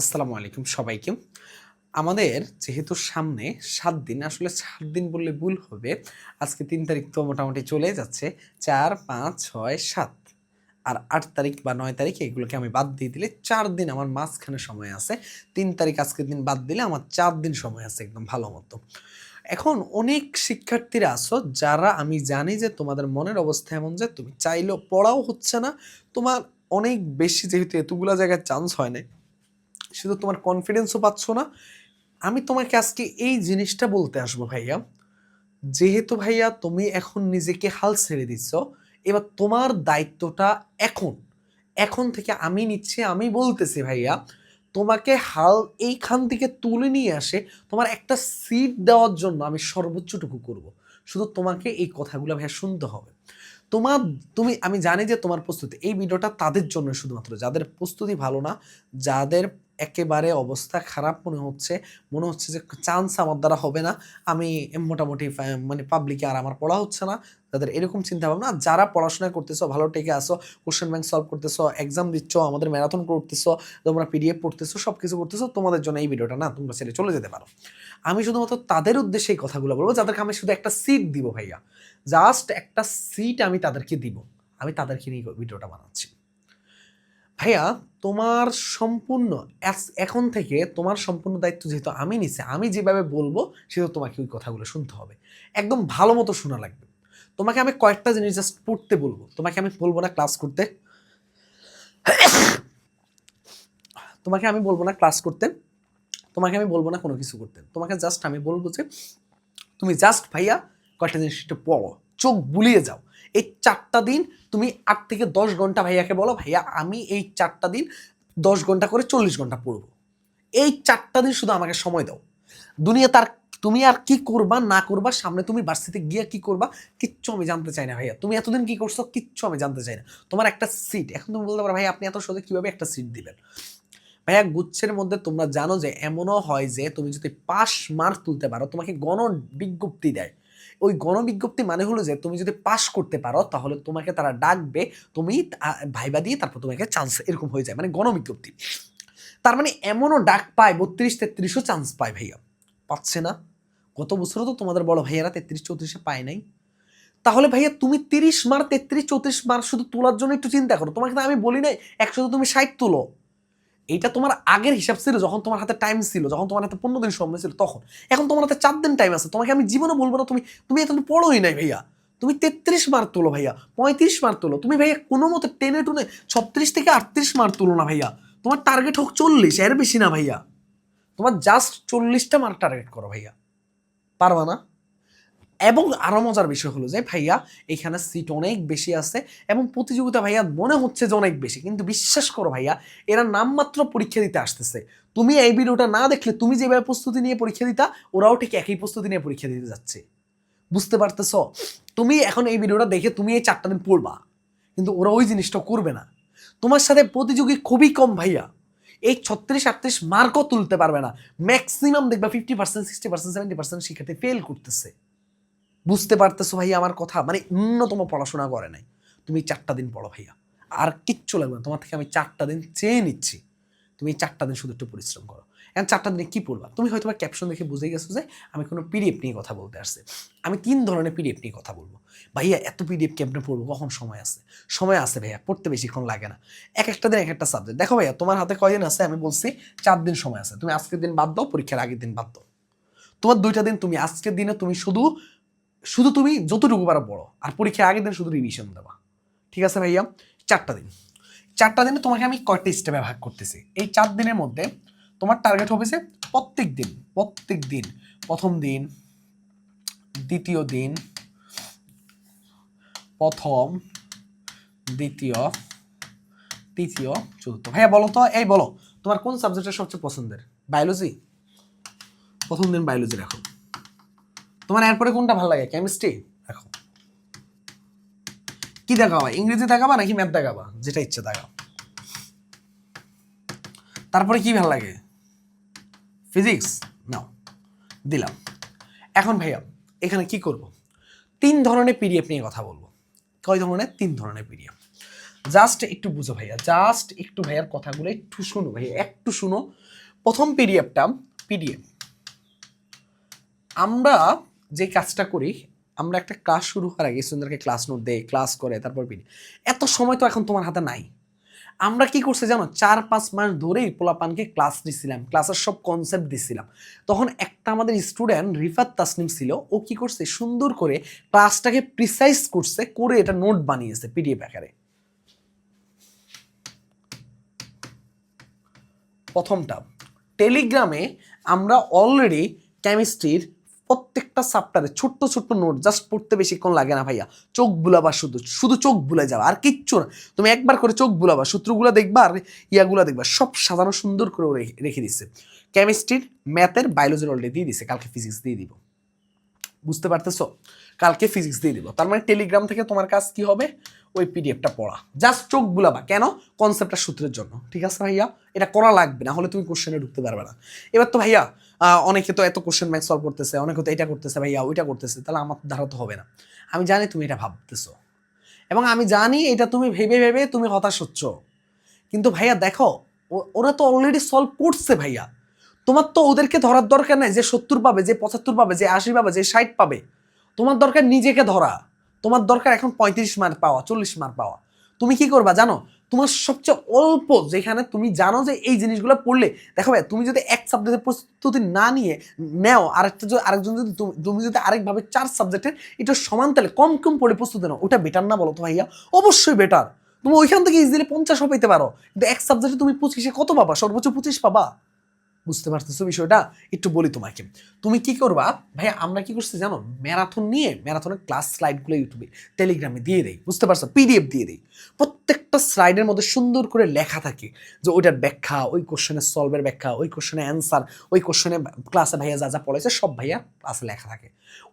আসসালামু আলাইকুম সবাইকে। আমাদের যেহেতু সামনে সাত দিন, আসলে সাত দিন বললে ভুল হবে। আজকে তিন তারিখ তো মোটামুটি চলে যাচ্ছে, চার, পাঁচ, ছয়, সাত। আর আট তারিখ বা নয় তারিখ এগুলোকে আমি বাদ দিয়ে দিলে চার দিন আমার মাঝখানে সময় আছে। তিন তারিখ আজকের দিন বাদ দিলে আমার চার দিন সময় আছে একদম ভালো মতো। এখন অনেক শিক্ষার্থীরা আছো যারা আমি জানি যে তোমাদের মনের অবস্থা এমন যে তুমি চাইলেও পড়াও হচ্ছে না। তোমার অনেক বেশি যেহেতু এতগুলা জায়গায় চান্স হয় না শুধু তোমার কনফিডেন্সও পাচ্ছ না, আমি তোমাকে আজকে এই জিনিসটা বলতে আসব ভাইয়া। যেহেতু ভাইয়া তুমি এখন নিজেকে হাল ছেড়ে দিচ্ছ, এবার তোমার দায়িত্বটা এখন এখন থেকে আমি নিচ্ছি, আমি বলতেছি ভাইয়া, তোমাকে হাল এইখান থেকে তুলে নিয়ে আসে, তোমার একটা সিট দেওয়ার জন্য আমি সর্বোচ্চটুকু করব। শুধু তোমাকে এই কথাগুলো ভাইয়া শুনতে হবে। তোমার, তুমি, আমি জানি যে তোমার প্রস্তুতি, এই ভিডিওটা তাদের জন্য শুধুমাত্র, যাদের প্রস্তুতি ভালো না, যাদের একেবারে অবস্থা খারাপ মনে হচ্ছে। মনে হচ্ছে যে চান্স আমার দ্বারা হবে না। আমি মোটামুটি মানে পাবলিকে আর আমার পড়া হচ্ছে না। তাদের এরকম চিন্তা ভাবনা যারা পড়াশোনা করতেছো, ভালো টেকে আসো কোশ্চেন ব্যাংক সলভ করতেছো এক্সাম দিচ্ছ, আমাদের ম্যারাথন করতেছো, তোমরা পিডিএফ পড়তেছো সব কিছু করতেছো, তোমাদের জন্য এই ভিডিওটা না, তোমরা ছেড়ে চলে যেতে পারো। আমি শুধুমাত্র তাদের উদ্দেশ্যে এই কথাগুলো বলব, যাদেরকে আমি শুধু একটা সিট দিব ভাইয়া। জাস্ট একটা সিট আমি তাদেরকে দিব। আমি তাদেরকে নিয়ে ভিডিওটা বানাচ্ছি। ভাইয়া, তোমার সম্পূর্ণ এখন থেকে তোমার সম্পূর্ণ দায়িত্ব যেহেতু আমি নিছি, আমি যেভাবে বলব সেহেতু তোমাকে ওই কথাগুলো শুনতে হবে। একদম ভালো মতো শোনা লাগবে। তোমাকে আমি কয়েকটা জিনিস জাস্ট পড়তে বলব। তোমাকে আমি বলব না ক্লাস করতে। তোমাকে আমি বলব না ক্লাস করতে। তোমাকে আমি বলব না কোনো কিছু করতে। তোমাকে জাস্ট আমি বলব যে, তুমি জাস্ট ভাইয়া কয়েকটা জিনিস পড়ো। চোখ বুলিয়ে যাও। এই চারটা দিন তুমি আট থেকে দশ ঘণ্টা ভাইয়াকে বলো, ভাইয়া, আমি এই চারটা দিন দশ ঘণ্টা করে চল্লিশ ঘণ্টা পড়ব। এই চারটা দিন শুধু আমাকে সময় দাও। দুনিয়া তার তুমি আর কি করবা, না করবা, সামনে তুমি বার্সিতে গিয়ে কি করবা, কিচ্ছু আমি জানতে চাই না ভাইয়া। তুমি এতদিন কি করছ, কিচ্ছু আমি জানতে চাই না। তোমার একটা সিট এখন তুমি বলতে পারো ভাই আপনি এত সোজা কীভাবে একটা সিট দিবেন? ভাইয়া, গুচ্ছের মধ্যে তোমরা জানো যে, এমনও হয় যে, তুমি যদি পাস মার্ক তুলতে পারো, তোমাকে গণ বিজ্ঞপ্তি দেয়। ওই গণবিজ্ঞপ্তি মানে হলো যে তুমি যদি পাস করতে পারো, তাহলে তোমাকে তারা ডাকবে, তুমি ভাইবা দিয়ে তারপর তোমাকে চান্স এরকম হয়ে যায় মানে গণবিজ্ঞপ্তি। তার মানে এমনও ডাক পায়, বত্রিশ তেত্রিশও চান্স পায় ভাইয়া। পাচ্ছে না। গত বছরও তো তোমাদের বড় ভাইয়ারা তেত্রিশ চৌত্রিশে পায় নাই। তাহলে ভাইয়া তুমি তিরিশ মার, তেত্রিশ চৌত্রিশ মার শুধু তোলার জন্য একটু চিন্তা করো। তোমাকে তো আমি বলি নাই একশো তুমি ষাট তোলো। এইটা তোমার আগের হিসাব ছিল, যখন তোমার হাতে টাইম ছিল, যখন তোমার হাতে পনেরো দিন সময় ছিল, তখন। এখন তোমার হাতে চার দিন টাইম আছে, তোমাকে আমি জীবনে বলব না, তুমি তুমি এখন পড়োই নাই ভাইয়া। তুমি তেত্রিশ মার্ক তোলো ভাইয়া, পঁয়ত্রিশ মার্ক তোলো। তুমি ভাইয়া কোনো মতে টেনে টুনে ছত্রিশ থেকে আটত্রিশ মার্ক তোলো না ভাইয়া। তোমার টার্গেট হোক চল্লিশ, এর বেশি না ভাইয়া। তোমার জাস্ট চল্লিশটা মার্ক টার্গেট করো ভাইয়া। পারবা না? এবং আরও মজার বিষয় হলো যে, ভাইয়া, এখানে সিট অনেক বেশি আছে এবং প্রতিযোগিতা, ভাইয়া, মনে হচ্ছে যে অনেক বেশি। কিন্তু বিশ্বাস করো, ভাইয়া, এরা নামমাত্র পরীক্ষা দিতে আসতেছে। তুমি এই ভিডিওটা না দেখলে, তুমি যেভাবে প্রস্তুতি নিয়ে পরীক্ষা দিতা, ওরাও ঠিক একই প্রস্তুতি নিয়ে পরীক্ষা দিতে যাচ্ছে। বুঝতে পারতেছ? তুমি এখন এই ভিডিওটা দেখে তুমি এই চারটা দিন পড়বা, কিন্তু ওরা ওই জিনিসটা করবে না। তোমার সাথে প্রতিযোগী খুবই কম, ভাইয়া। এই ছত্রিশ, আটত্রিশ মার্কও তুলতে পারবে না। ম্যাক্সিমাম দেখবা fifty percent sixty percent seventy percent শিক্ষার্থী ফেল করতেছে। বুঝতে পারতেছো ভাইয়া আমার কথা? মানে ন্যূনতম পড়াশোনা করে নাই। তুমি চারটা দিন পড়ো ভাইয়া। আর কিচ্ছু লাগবে না। তোমার থেকে আমি চারটা দিন চেয়ে নিচ্ছি। তুমি চারটা দিন শুধু একটু পরিশ্রম করো। এখন চারটা দিনে কি পড়বা? তুমি হয়তো ক্যাপশন দেখে বুঝে গেছো যে আমি কোনো পিডিএফ নিয়ে কথা বলতে আসছি। আমি তিন ধরনের পিডিএফ নিয়ে কথা বলব। ভাইয়া, এত পিডিএফ কেমনে পড়ব? কখন সময় আছে? সময় আছে ভাইয়া, পড়তে বেশিক্ষণ লাগে না। এক একটা দিন, এক একটা সাবজেক্ট দেখো ভাইয়া, তোমার হাতে কয়দিন আছে? আমি বলছি চার দিন সময় আছে। তুমি আজকের দিন বাদ দাও, পরীক্ষার আগের দিন বাদ দাও। তোমার দুইটা দিন তুমি, আজকের দিনে তুমি শুধু শুধু তুমি যতটুকু পারো পড়ো, আর পরীক্ষার আগের দিন শুধু রিভিশন দেবা। ঠিক আছে ভাইয়া? চারটা দিন। চারটা দিনে তোমাকে আমি কয়েকটা স্টেপে ভাগ করতেছি? এই চার দিনের মধ্যে তোমার টার্গেট হবে যে প্রত্যেক দিন প্রত্যেক দিন। প্রথম দিন, দ্বিতীয় দিন, প্রথম, দ্বিতীয়, তৃতীয়, চতুর্থ। ভাইয়া, বলো তো, এই বলো, তোমার কোন সাবজেক্টটা সবচেয়ে পছন্দের? বায়োলজি প্রথম দিন বায়োলজি রাখো। তোমার এরপরে কোনটা ভালো লাগে? কেমিস্ট্রি দেখো। কি দেখাবা? ইংরেজি দেখাবা নাকি ম্যাথ দেখাবা? যেটা ইচ্ছে দেখাও। তারপরে কি ভালো লাগে? ফিজিক্স নাও। দিলাম। এখন ভাইয়া, এখানে কি করব? তিন ধরনের পিডিএফ নিয়ে কথা বলব। কয় ধরনের? তিন ধরনের পিডিএফ জাস্ট একটু বুঝো ভাইয়া। জাস্ট একটু ভাইয়ার কথাগুলো একটু শুনো ভাইয়া। একটু শুনো। প্রথম পিডিএফটা পিডিএফ আমরা যে কাজটা করি, আমরা একটা ক্লাস শুরু হওয়ার আগে স্টুডেন্টদেরকে ক্লাস নোট দেয় ক্লাস করে, তারপর পিডি এত সময় তো এখন তোমার হাতে নাই। আমরা কি করছি জানো? চার, পাঁচ মাস ধরেই পোলাপানকে ক্লাস দিছিলাম ক্লাসের সব কনসেপ্ট দিছিলাম। তখন একটা আমাদের স্টুডেন্ট রিফাত তাসনিম ছিল, ও কি করছে? সুন্দর করে ক্লাসটাকে প্রিসাইজ করছে, করে এটা নোট বানিয়েছে পিডিএফ আকারে। প্রথমটা টেলিগ্রামে আমরা অলরেডি কেমিস্ট্রির প্রত্যেকটা চ্যাপ্টারে ছোট্ট ছোট্ট নোট জাস্ট পড়তে বেশিক্ষণ লাগে না ভাইয়া। চোখ বুলাবা শুধু শুধু চোখ বুলে যাওয়া, আর কিচ্ছু না। তুমি একবার করে চোখ বুলাবা, সূত্রগুলো দেখবা আর ইয়াগুলো দেখবা। সব সাজানো সুন্দর করে রেখে- দিচ্ছে। কেমিস্ট্রির ম্যাথের বায়োলজির অলরেডি দিয়ে দিছে। কালকে ফিজিক্স দিয়ে দিব। বুঝতে পারতেছো? কালকে ফিজিক্স দিয়ে দিব। তার মানে টেলিগ্রাম থেকে তোমার কাজ কি হবে? ওই পিডিএফটা পড়া। জাস্ট চোখ বুলাবা কেন? কনসেপ্টটা সূত্রের জন্য। ঠিক আছে ভাইয়া? এটা করা লাগবে, না হলে তুমি কোশ্চেনে ঢুকতে পারবে না। এবার তো ভাইয়া অনেকে তো এত কোশ্চেন ব্যাংক সলভ করতেছে, অনেকে তো এটা করতেছে ভাইয়া, ওইটা করতেছে, তাহলে আমার দ্বারা তো হবে না। আমি জানি তুমি এটা ভাবতেছো। এবং আমি জানি এটা তুমি ভেবে ভেবে তুমি হতাশ হচ্ছ। কিন্তু ভাইয়া দেখো ওরা তো অলরেডি সলভ করছে ভাইয়া। তোমার তো ওদেরকে ধরার দরকার নাই যে সত্তর পাবে, যে পঁচাত্তর পাবে, যে আশি পাবে, যে ষাট পাবে। তোমার দরকার নিজেকে ধরা। তোমার দরকার এখন পঁয়ত্রিশ মার্ক পাওয়া, চল্লিশ মার্ক পাওয়া। তুমি কি করবা জানো? তোমার সবচেয়ে অল্প যেখানে তুমি জানো যে এই জিনিসগুলো পড়লে, দেখো ভাই, তুমি যদি এক সাবজেক্টের প্রস্তুতি না নিয়ে নেও, আরেকটা যদি, আরেকজন যদি তুমি- তুমি যদি আরেকভাবে চার সাবজেক্টের এটা সমান, তাহলে কম কম পড়ে প্রস্তুতি নাও। ওটা বেটার না বলো তো ভাইয়া? অবশ্যই বেটার তুমি ওইখান থেকে ইজিলি পঞ্চাশও পেতে পারো। কিন্তু এক সাবজেক্টে তুমি পঁচিশে কত পাবা? সর্বোচ্চ পঁচিশ পাবা? বুঝতে পারতেছো বিষয়টা? একটু বলি তোমাকে। তুমি কি করবা? ভাই আমরা কি করছি জানো? ম্যারাথন নিয়ে ম্যারাথনের ক্লাস স্লাইডগুলো ইউটিউবে টেলিগ্রামে দিয়ে দেই। বুঝতে পারছ? পিডিএফ দিয়ে দেই। প্রত্যেকটা স্লাইডের মধ্যে সুন্দর করে লেখা থাকে যে ওইটার ব্যাখ্যা, ওই কোশ্চেনের সলভের ব্যাখ্যা, ওই কোশ্চেনের অ্যান্সার ওই কোশ্চেনে ক্লাসে ভাইয়া যা যা পড়েছে সব ভাইয়া ক্লাসে লেখা থাকে।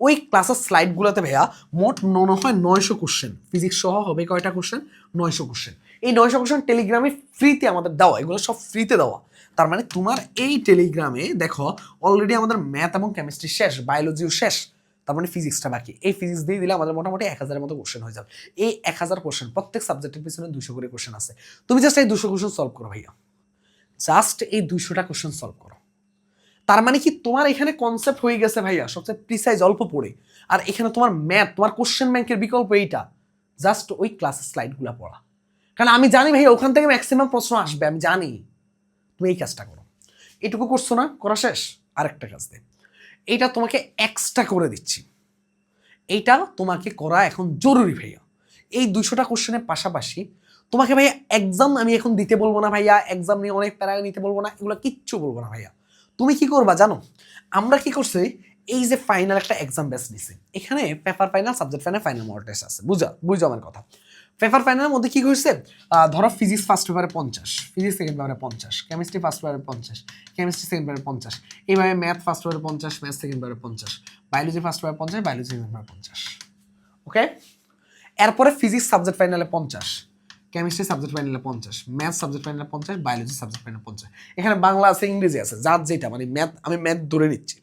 ওই ক্লাসের স্লাইডগুলোতে ভাইয়া মোট মনে হয় নয়শো কোশ্চেন ফিজিক্স সহ হবে কয়টা কোশ্চেন নয়শো কোশ্চেন এই নয়শো কোশ্চেন টেলিগ্রামে ফ্রিতে আমাদের দেওয়া। এগুলো সব ফ্রিতে দেওয়া। তার মানে তোমার এই টেলিগ্রামে দেখো অলরেডি আমাদের ম্যাথ এবং কেমিস্ট্রি শেষ বায়োলজিও শেষ, তার মানে ফিজিক্সটা বাকি। এই ফিজিক্স দিয়ে দিলে আমাদের মোটামুটি এক হাজারের মতো কোশ্চেন হয়ে যাবে। এই এক হাজার কোশ্চেন প্রত্যেক সাবজেক্টের পিছনে দুশো করে কোশ্চেন আছে। তুমি জাস্ট এই দুশো কোশ্চেন সলভ করো ভাইয়া। জাস্ট এই দুশোটা কোশ্চেন সলভ করো। তার মানে কি তোমার এখানে কনসেপ্ট হয়ে গেছে ভাইয়া, সবচেয়ে প্রিসাইজ অল্প পড়ে। আর এখানে তোমার ম্যাথ তোমার কোশ্চেন ব্যাংকের বিকল্প এইটা। জাস্ট ওই ক্লাসের স্লাইডগুলো পড়া। কারণ আমি জানি ভাইয়া, ওখান থেকে ম্যাক্সিমাম প্রশ্ন আসবে, আমি জানি। তুমি এই কাজটা করো। এটুকু করছ না, করা শেষ, আরেকটা কাজ দে। এইটা তোমাকে এক্সট্রা করে দিচ্ছি। এইটা তোমাকে করা এখন জরুরি ভাইয়া। এই দুশোটা কোশ্চেনের পাশাপাশি তোমাকে ভাইয়া এক্সাম আমি এখন দিতে বলব না ভাইয়া এক্সাম নিয়ে অনেক প্যারা নিতে বলব না, এগুলো কিচ্ছু বলব না ভাইয়া। তুমি কি করবা জানো? আমরা কি করছি, এই যে ফাইনাল একটা এক্সাম বেস নিছে। এখানে paper final subject final final model test আছে। বুঝা, বুঝো আমার কথা। পেপার ফাইনালের মধ্যে কি হয়েছে ধরো ফিজিক্স ফার্স্ট পেপারে পঞ্চাশ ফিজিক্স সেকেন্ড পেপারে পঞ্চাশ কেমিস্ট্রি ফার্স্ট পেপারে পঞ্চাশ কেমিস্ট্রি সেকেন্ড পেপারে পঞ্চাশ। এইভাবে ম্যাথ ফার্স্ট পেপারে পঞ্চাশ ম্যাথ সেকেন্ড পেপারে পঞ্চাশ বায়োলজি ফার্স্ট পেপারে পঞ্চাশ বায়োলজি সেকেন্ড পেপারে পঞ্চাশ। ওকে এরপরে ফিজিক্স সাবজেক্ট ফাইনালে পঞ্চাশ কেমিস্ট্রি সাবজেক্ট ফাইনালে পঞ্চাশ ম্যাথ সাবজেক্ট ফাইনালে পঞ্চাশ বায়োলজি সাবজেক্ট ফাইনালে পঞ্চাশ। এখানে বাংলা আছে, ইংরেজি আছে, যার যেটা মানে ম্যাথ আমি ম্যাথ ধরে নিচ্ছি।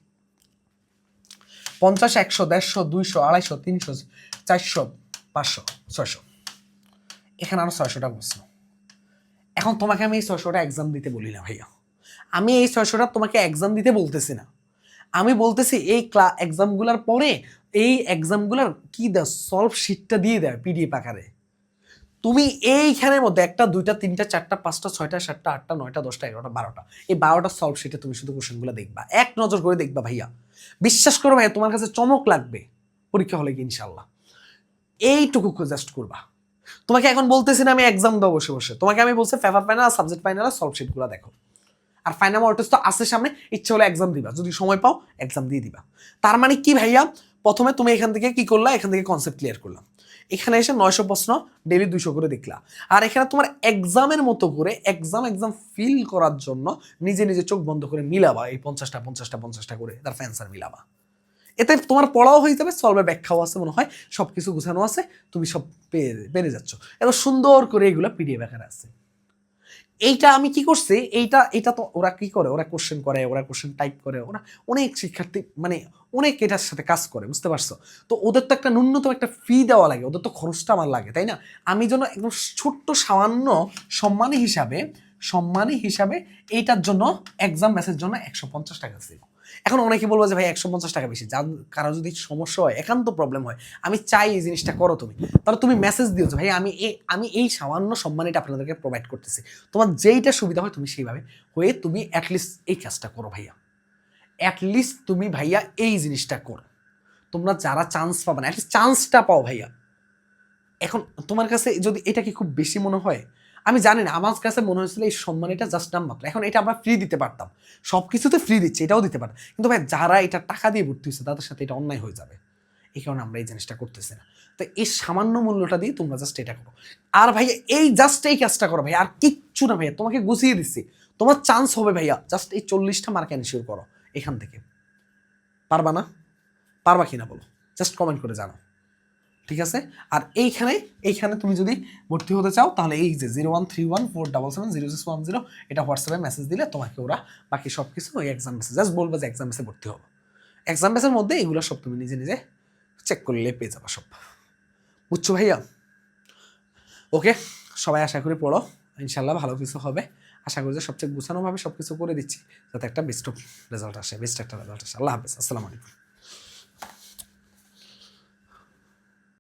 পঞ্চাশ একশো, দেড়শো, দুইশো, আড়াইশো, তিনশো, চারশো, পাঁচশো, ছয়শো। এখানে আরও ছয়শোটা প্রশ্ন। এখন তোমাকে আমি এই ছয়শোটা এক্সাম দিতে বলি না ভাইয়া। আমি এই ছয়শোটা তোমাকে এক্সাম দিতে বলতেছি না। আমি বলতেছি এই ক্লা এক্সামগুলোর পরে এই এক্সামগুলোর কি দেয় সলভ শিটটা দিয়ে দেয় পিডিএফ আকারে। তুমি এইখানের মধ্যে একটা, দুইটা, তিনটা, চারটা, পাঁচটা, ছয়টা, সাতটা, আটটা, নয়টা, দশটা, এগারোটা, বারোটা, এই বারোটা সলভ শিটে তুমি শুধু কোশ্চেনগুলো দেখবা। এক নজর করে দেখবা ভাইয়া। বিশ্বাস করো ভাইয়া, তোমার কাছে চমক লাগবে। পরীক্ষা হলে কি ইনশাল্লাহ এইটুকু জাস্ট করবা। তোমাকে এখন বলতেছি না আমি এক্সাম দাও বসে বসে। তোমাকে আমি বলছি পেপার ফাইনাল আর সাবজেক্ট ফাইনাল আর সলভ শিটগুলো দেখো। আর ফাইনাল মডেল তো আসে সামনে, ইচ্ছে হলে এক্সাম দিবা। যদি সময় পাও এক্সাম দিয়ে দিবা। তার মানে কি ভাইয়া? প্রথমে তুমি এখান থেকে কি করলা? এখান থেকে কনসেপ্ট ক্লিয়ার করলাম এখানে এসে নয়শো প্রশ্ন ডেলি দুইশো করে দেখলা। আর এখানে তোমার এক্সামের মতো করে এক্সাম এক্সাম ফিল করার জন্য নিজে নিজে চোখ বন্ধ করে মিলাবা। এই পঞ্চাশটা পঞ্চাশটা পঞ্চাশটা করে তার অ্যান্সার মিলাবা। এতে তোমার পড়াও হয়ে যাবে সলভের ব্যাখ্যাও আছে মনে হয় সব কিছু গুছানো আছে, তুমি সব পেয়ে, পেরে যাচ্ছ। এত সুন্দর করে এগুলো পিডিএফ আকারে আছে। এইটা আমি কি করছি, এইটা এটা তো ওরা কি করে, ওরা কোশ্চেন করে, ওরা কোশ্চেন টাইপ করে, ওরা অনেক শিক্ষার্থী মানে অনেক এটার সাথে কাজ করে, বুঝতে পারছ? তো ওদের তো একটা ন্যূনতম একটা ফি দেওয়া লাগে, ওদের তো খরচটা আমার লাগে, তাই না? আমি যেন একদম ছোট্ট সামান্য সম্মানী হিসাবে সম্মানী হিসাবে এইটার জন্য এক্সাম ব্যাচের জন্য একশো পঞ্চাশ টাকা ছিল এখন অনেকে বলব যে, ভাই, একশো পঞ্চাশ টাকা বেশি। যার কারও যদি সমস্যা হয়, একান্ত প্রবলেম হয়, আমি চাই এই জিনিসটা করো তুমি। তাহলে তুমি মেসেজ দিও ভাই, আমি এই আমি এই সামান্য সম্মানিটা আপনাদেরকে প্রোভাইড করতেছি। তোমার যেইটা সুবিধা হয় তুমি সেইভাবে হয়ে তুমি অ্যাটলিস্ট এই কাজটা করো ভাইয়া। অ্যাটলিস্ট তুমি ভাইয়া এই জিনিসটা করো। তোমরা যারা চান্স পাবে না অ্যাটলিস্ট চান্সটা পাও ভাইয়া। এখন তোমার কাছে যদি এটা কি খুব বেশি মনে হয় আমি জানি না, আমার কাছে মনে হয়েছিল এই সম্মানিটা জাস্ট নাম মাত্র এখন এটা আমরা ফ্রি দিতে পারতাম। সব কিছুতে ফ্রি দিচ্ছে, এটাও দিতে পারতাম। কিন্তু ভাই, যারা এটা টাকা দিয়ে ভর্তি হচ্ছে তাদের সাথে এটা অন্যায় হয়ে যাবে। এই কারণে আমরা এই জিনিসটা করতেছি না। তো এই সামান্য মূল্যটা দিয়ে তোমরা জাস্ট এটা করো। আর ভাইয়া এই জাস্ট এই কাজটা করো ভাইয়া আর কিচ্ছু না ভাইয়া, তোমাকে গুছিয়ে দিচ্ছি। তোমার চান্স হবে ভাইয়া জাস্ট এই চল্লিশটা মার্ক এনশিওর করো, এখান থেকে। পারবা না? পারবা কিনা বলো? জাস্ট কমেন্ট করে জানো ঠিক আছে? আর এইখানে এইখানে তুমি যদি ভর্তি হতে চাও, তাহলে এই যে zero one three one four double seven zero six one zero এটা হোয়াটসঅ্যাপে মেসেজ দিলে তোমাকে ওরা বাকি সব কিছু ওই এক্সাম মেসেজ জাস্ট বলবে যে এক্সাম মেসে ভর্তি হব। এক্সাম মেসের মধ্যে এগুলো সব তুমি নিজে নিজে চেক করলে পেয়ে যাবা সব। বুঝছ ভাইয়া? ওকে সবাই আশা করি পড়ো। ইনশাল্লাহ ভালো কিছু হবে। আশা করি যে সবচেয়ে গুছানোভাবে সব কিছু করে দিচ্ছি, যাতে একটা বেস্ট রেজাল্ট আসে বেস্ট একটা রেজাল্ট আসে। আল্লাহ হাফেজ, আসসালামু আলাইকুম।